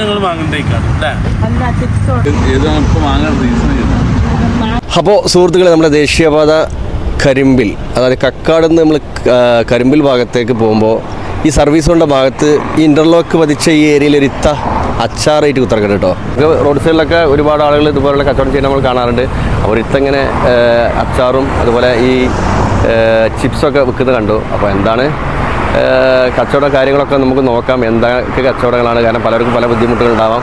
നിങ്ങൾ വാങ്ങണ്ടേക്കാണ് വാങ്ങാൻ അപ്പോൾ സുഹൃത്തുക്കളെ നമ്മുടെ ദേശീയപാത കരിമ്പിൽ അതായത് കക്കാട് നിന്ന് നമ്മൾ കരിമ്പിൽ ഭാഗത്തേക്ക് പോകുമ്പോൾ ഈ സർവീസ് കൊണ്ട ഭാഗത്ത് ഈ ഇന്റർലോക്ക് പതിച്ച ഈ ഏരിയയിൽ ഒരു ഇത്ത അച്ചാറായിട്ട് കുത്തിറക്കണം കേട്ടോ. റോഡ് സൈഡിലൊക്കെ ഒരുപാട് ആളുകൾ ഇതുപോലുള്ള കച്ചവടം ചെയ്യുന്ന നമ്മൾ കാണാറുണ്ട്. അപ്പോൾ ഇത്തങ്ങനെ അച്ചാറും അതുപോലെ ഈ ചിപ്സൊക്കെ വിൽക്കുന്നത് കണ്ടു. അപ്പോൾ എന്താണ്? കച്ചവട കാര്യങ്ങളൊക്കെ നമുക്ക് നോക്കാം. എന്തൊക്കെ കച്ചവടങ്ങളാണ്? കാരണം പലർക്കും പല ബുദ്ധിമുട്ടുകൾ ഉണ്ടാവാം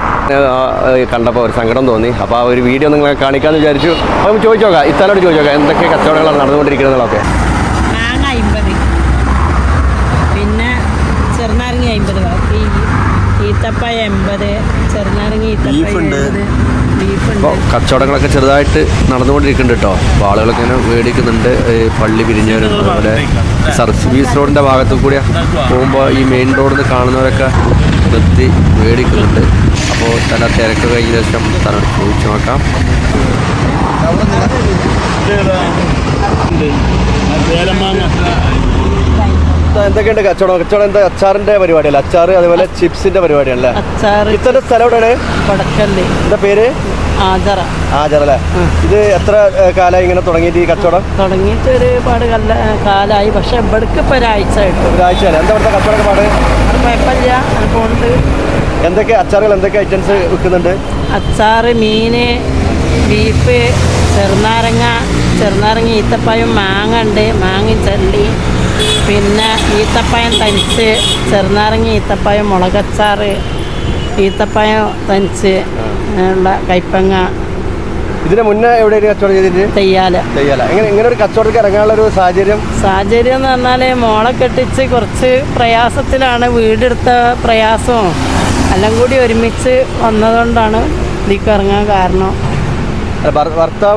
കണ്ടപ്പോൾ ഒരു സങ്കടം തോന്നി. അപ്പോൾ ആ ഒരു വീഡിയോ നിങ്ങളെ കാണിക്കാമെന്ന് വിചാരിച്ചു. അപ്പം ചോദിച്ചോക്കാം. ചോദിച്ചു നോക്കാം ഇത്താലോട് ചോദിച്ചു നോക്കാം എന്തൊക്കെ കച്ചവടങ്ങളാണ് നടന്നുകൊണ്ടിരിക്കുന്നതൊക്കെ മാങ്ങ അമ്പത് പിന്നെ ചെറുനാരങ്ങ അമ്പത് ഈ ഈത്തപ്പായ എൺപത് ചെറുനാരങ്ങ അപ്പോൾ കച്ചവടങ്ങളൊക്കെ ചെറുതായിട്ട് നടന്നുകൊണ്ടിരിക്കുന്നുണ്ട് കേട്ടോ അപ്പോൾ ആളുകളൊക്കെ ഇങ്ങനെ മേടിക്കുന്നുണ്ട്. പള്ളി പിരിഞ്ഞവരും അതുപോലെ സർവീസ് റോഡിന്റെ ഭാഗത്തു കൂടി പോകുമ്പോൾ ഈ മെയിൻ റോഡിൽ നിന്ന് കാണുന്നവരൊക്കെ നിർത്തി മേടിക്കുന്നുണ്ട്. അപ്പോൾ തല തിരക്ക് കഴിഞ്ഞ ശേഷം തല ചോദിച്ചു നോക്കാം. എന്തൊക്കെയുണ്ട് കച്ചവടം? കച്ചവടം എന്താ? അച്ചാറിന്റെ പരിപാടിയല്ല? അച്ചാർ അതുപോലെ ചിപ്സിന്റെ പരിപാടിയല്ലേ? ഇത്തരം സ്ഥലം എവിടെയാണ്? എന്താ പേര്? ആചറ. ആചാറല്ലേ? ഇത് എത്ര കാലായി കാലമായി ഇങ്ങനെ തുടങ്ങിയിട്ട് ഈ കച്ചവടം? തുടങ്ങിയിട്ട് ഒരുപാട് കാലായി. പക്ഷെ ഇവിടേക്ക് ഇപ്പൊ ഒരാഴ്ച അല്ലേ എന്താ ഇവിടുത്തെ കച്ചവടം പാട്? കുഴപ്പമില്ല. എന്തൊക്കെ അച്ചാറുകൾ എന്തൊക്കെ ഐറ്റംസ് വിൽക്കുന്നുണ്ട്? അച്ചാറ് മീന് ബീഫ് ചെറുനാരങ്ങ ചെറുനാരങ്ങ ഈത്തപ്പഴം മാങ്ങ ഉണ്ട് മാങ്ങ ചള്ളി പിന്നെ ഈത്തപ്പഴം തനിച്ച് ചെറുനാരങ്ങ ഈത്തപ്പഴം മുളകച്ചാറ് ഈത്തപ്പഴം തനിച്ച് ഉള്ള കൈപ്പങ്ങ. ഇതിന് മുന്നേ എവിടെ കച്ചവടം ചെയ്തിട്ട്? തെയ്യാല. തെയ്യാല. ഇങ്ങനെ ഇങ്ങനെ ഒരു കച്ചവടത്തിൽ ഇറങ്ങാനുള്ള ഒരു സാഹചര്യം? സാഹചര്യം എന്ന് പറഞ്ഞാൽ മോളെ കെട്ടിച്ച് കുറച്ച് പ്രയാസത്തിലാണ് വീടെടുത്ത പ്രയാസവും. എല്ലാം കൂടി ഒരുമിച്ച് വന്നതുകൊണ്ടാണ് ഇതിലേക്ക് ഇറങ്ങാൻ കാരണം. ഭർത്താവ് ഓട്ടോ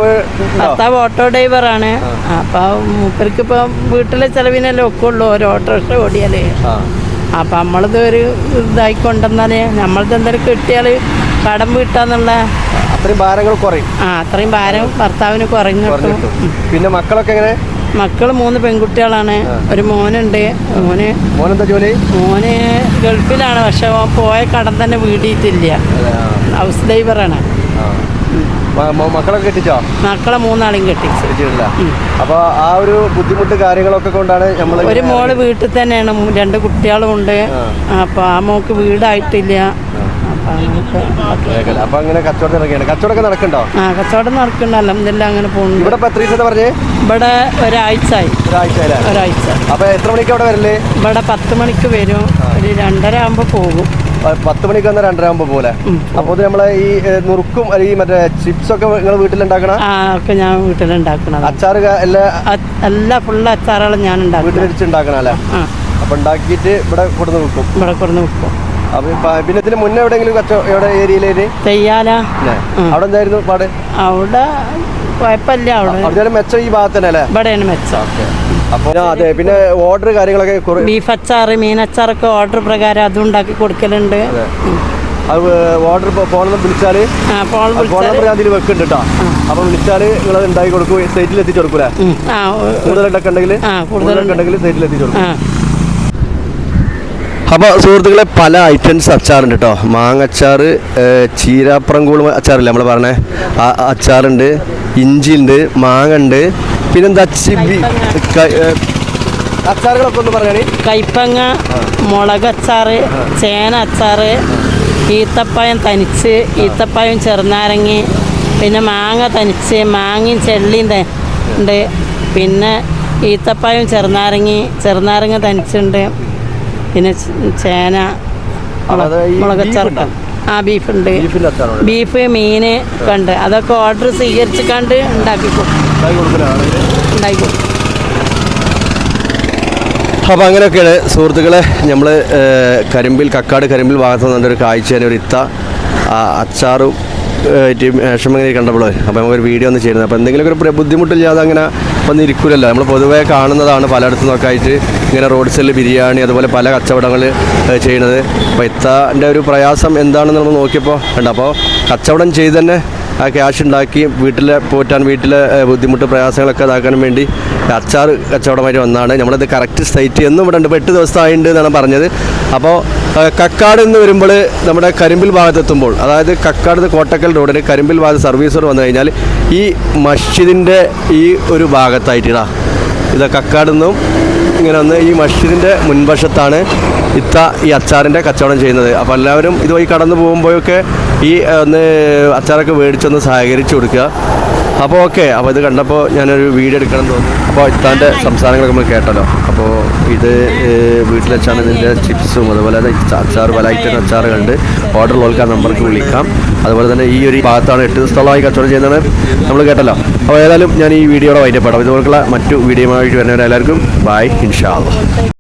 ഭർത്താവ് ഓട്ടോ ഡ്രൈവറാണ്. അപ്പം മൂപ്പർക്ക് ഇപ്പൊ വീട്ടിലെ ചെലവിനല്ലേ ഒക്കെ ഉള്ളൂ ഒരു ഓട്ടോറിക്ഷ ഓടിയാലേ. അപ്പൊ നമ്മളിത് ഒരു ഇതായി കൊണ്ടുവന്നാലേ നമ്മളിത് എന്തായാലും കിട്ടിയാൽ കടം വീട്ടാന്നുള്ള അത്രയും ഭാരങ്ങൾ കുറയും. ആ അത്രയും ഭാരം ഭർത്താവിന് കുറഞ്ഞു. പിന്നെ മക്കളൊക്കെ എങ്ങനെ? മക്കൾ മൂന്ന് പെൺകുട്ടികളാണ്. ഒരു മോനുണ്ട്. മോന് മോനെന്താ ജോലി? മോന് ഗൾഫിലാണ്. പക്ഷെ പോയ കടം തന്നെ വീടിയിട്ടില്ല. ഹൗസ് ഡ്രൈവറാണ്. മക്കളൊക്കെ കെട്ടിച്ചോ? മക്കളെ മൂന്നാളെയും കെട്ടിച്ച് കെട്ടിയിട്ടില്ല അപ്പോൾ ആ ഒരു ബുദ്ധിമുട്ട് കാര്യങ്ങളൊക്കെ കൊണ്ടാണ് നമ്മൾ ഒരു മോൾ വീട്ടിൽ തന്നെയാണ്. രണ്ട് കുട്ടികളും ഉണ്ട് അപ്പോൾ ആ മോക്ക് വീടായിട്ടില്ല. അപ്പം അങ്ങനെ കച്ചവടം ഇറങ്ങിയാണ് കച്ചവടമൊക്കെ നടക്കണ്ടോ ആ കച്ചവടം നടക്കണ്ടല്ലോ അലഹമില്ല അങ്ങനെ പോകുന്നു ഇവിടെ പത്രീസത്തെ എത്ര പറഞ്ഞേ? ഇവിടെ ഒരാഴ്ച ആയി ഒരാഴ്ച അപ്പൊ എത്ര മണിക്ക് അവിടെ വരല്ലേ ഇവിടെ പത്ത് മണിക്ക് വരും. ഒരു രണ്ടര ആകുമ്പോ പോകും. പത്ത് മണിക്ക് വന്ന രണ്ടര പോലെ. അപ്പോൾ നമ്മളെ ഈ നുറുക്കും അല്ലെങ്കിൽ ഈ മറ്റേ ചിപ്സ് ഒക്കെ നിങ്ങൾ വീട്ടിലുണ്ടാക്കണ? ഒക്കെ ഞാൻ വീട്ടിലുണ്ടാക്കണം അച്ചാറ് എല്ലാ എല്ലാ ഫുള്ള് അച്ചാറുകളും ഞാൻ ഉണ്ടാക്കണം. വീട്ടിലിടിച്ച് ഉണ്ടാക്കണ അല്ലേ അപ്പൊ ഉണ്ടാക്കിയിട്ട് ഇവിടെ കൊടുന്ന് വിൽക്കും ഇവിടെ കൊടുന്ന് വിൽക്കും പിന്നെ ഇതിന് മുന്നേ എവിടെയെങ്കിലും കച്ചവടം എവിടെ ഏരിയയിലേര് തെയ്യാല. അവിടെ എന്തായിരുന്നു പാട്? അവിടെ കുഴപ്പമില്ല അവിടെ. മെച്ചം ഈ ഭാഗത്തന്നെ അല്ലേ? ഇവിടെയാണ് മെച്ചം. അപ്പൊ ആ, അതെ. പിന്നെ ഓർഡർ കാര്യങ്ങളൊക്കെ കുറേ ബീഫ് അച്ചാറ് മീനച്ചാറൊക്കെ ഓർഡർ പ്രകാരം അതും ഉണ്ടാക്കി കൊടുക്കലുണ്ട്. ഓർഡർ ഫോണിൽ വിളിച്ചാൽ ഫോൺ വിളിച്ചാൽ നമ്പർ ഞാൻ ഇതിൽ വെക്കുന്നുണ്ട് കേട്ടോ അപ്പൊ വിളിച്ചാൽ നിങ്ങൾ അത് ഉണ്ടാക്കി കൊടുക്കും സൈറ്റിൽ എത്തിച്ചു കൊടുക്കൂലേ? കൂടുതലായിട്ടൊക്കെ ഉണ്ടെങ്കിൽ കൂടുതലൊക്കെ ഉണ്ടെങ്കിൽ സൈറ്റിൽ എത്തിച്ചു കൊടുക്കും. അപ്പോൾ സുഹൃത്തുക്കളെ പല ഐറ്റംസ് അച്ചാറുണ്ട് കേട്ടോ മാങ്ങ അച്ചാർ ചീരാപ്രങ്കൂളം അച്ചാറില്ല നമ്മൾ പറഞ്ഞേ? ആ അച്ചാറുണ്ട് ഇഞ്ചി ഉണ്ട് മാങ്ങ ഉണ്ട് പിന്നെന്താ ചിബി? അച്ചാറുകളൊക്കെ ഒന്ന് പറയണേ. കൈപ്പങ്ങ മുളകച്ചാറ് ചേന അച്ചാറ് ഈത്തപ്പഴം തനിച്ച് ഈത്തപ്പഴം ചെറുനാരങ്ങി പിന്നെ മാങ്ങ തനിച്ച് മാങ്ങയും ചെള്ളിയും ഉണ്ട്. പിന്നെ ഈത്തപ്പഴം ചെറുനാരങ്ങി ചെറുനാരങ്ങ തനിച്ചുണ്ട്. പിന്നെ ചേന മുളക് ബീഫുണ്ടോ? ആ ബീഫുണ്ട്. ബീഫ് മീൻ ഒക്കെ ഉണ്ട്. അതൊക്കെ ഓർഡർ സ്വീകരിച്ചു കണ്ട് ഉണ്ടാക്കി കൊടുക്കും ഉണ്ടാക്കി അപ്പോൾ അങ്ങനെയൊക്കെയാണ് സുഹൃത്തുക്കളെ നമ്മൾ കരിമ്പിൽ കക്കാട് കരിമ്പിൽ ഭാഗത്ത് നിന്നൊരു കാഴ്ച ഒരു ഇത്ത അച്ചാറും വിഷമങ്ങനെ കണ്ടപ്പോൾ അപ്പോൾ നമുക്കൊരു വീഡിയോ ഒന്ന് ചെയ്യുന്നത് അപ്പോൾ എന്തെങ്കിലുമൊക്കെ ഒരു ബുദ്ധിമുട്ടില്ലാതെ അങ്ങനെ വന്ന് ഇരിക്കില്ലല്ലോ നമ്മൾ പൊതുവേ കാണുന്നതാണ് പലയിടത്തു നിന്നൊക്കെ ആയിട്ട് ഇങ്ങനെ റോഡ് സൈഡിൽ ബിരിയാണി അതുപോലെ പല കച്ചവടങ്ങൾ ചെയ്യുന്നത്. അപ്പോൾ ഇത്തന്റെ ഒരു പ്രയാസം എന്താണെന്ന് നമ്മൾ നോക്കിയപ്പോൾ ഉണ്ട് അപ്പോൾ കച്ചവടം ചെയ്ത് തന്നെ ആ ക്യാഷ് ഉണ്ടാക്കി വീട്ടിലെ പോറ്റാൻ വീട്ടിലെ ബുദ്ധിമുട്ട് പ്രയാസങ്ങളൊക്കെ ഇതാക്കാൻ വേണ്ടി അച്ചാർ കച്ചവടമായിട്ട് വന്നതാണ്. നമ്മളത് കറക്റ്റ് സൈറ്റ് എന്നും ഇവിടെ ഉണ്ട്. എട്ട് ദിവസമായിട്ടുണ്ട് എന്നാണ് പറഞ്ഞത്. അപ്പോൾ കക്കാട് എന്ന് വരുമ്പോൾ നമ്മുടെ കരിമ്പിൽ ഭാഗത്തെത്തുമ്പോൾ അതായത് കക്കാട് കോട്ടക്കൽ റോഡിന് കരിമ്പിൽ ഭാഗത്ത് സർവീസ് റോഡ് വന്നു കഴിഞ്ഞാൽ ഈ മസ്ജിദിന്റെ ഈ ഒരു ഭാഗത്തായിട്ടാ ഇത് കക്കാട് നിന്നും ഇങ്ങനെ വന്ന് ഈ മസ്ജിദിന്റെ മുൻവശത്താണ് ഇത്ത ഈ അച്ചാറിന്റെ കച്ചവടം ചെയ്യുന്നത്. അപ്പോൾ എല്ലാവരും ഇതുവഴി കടന്നു പോകുമ്പോഴൊക്കെ ഈ ഒന്ന് അച്ചാറൊക്കെ മേടിച്ചൊന്ന് സഹകരിച്ചു കൊടുക്കുക. അപ്പോൾ ഓക്കെ അപ്പോൾ ഇത് കണ്ടപ്പോൾ ഞാനൊരു വീഡിയോ എടുക്കണം തോന്നി. അപ്പോൾ ഇത്താന്റെ സംസാരങ്ങളൊക്കെ നമ്മൾ കേട്ടല്ലോ. അപ്പോൾ ഇത് വീട്ടിലെച്ചാണ് വീട്ടിൽ വെച്ചാണ് ഇതിന്റെ ചിപ്സും അതുപോലെ തന്നെ അച്ചാർ പല ഐറ്റം അച്ചാറുകളുണ്ട് ഓർഡർ ഉള്ളവർക്ക് നമ്പർക്ക് വിളിക്കാം. അതുപോലെ തന്നെ ഈ ഒരു ഭാഗത്താണ് എട്ട് സ്ഥലമായി കച്ചവടം ചെയ്യുന്നത് നമ്മൾ കേട്ടല്ലോ. അപ്പോൾ ഏതായാലും ഞാൻ ഈ വീഡിയോയുടെ വൈകിട്ട് ഇതുപോലുള്ള മറ്റു വീഡിയോ ആയിട്ട് വരുന്നവരെല്ലാവർക്കും ബൈ ഇൻഷാ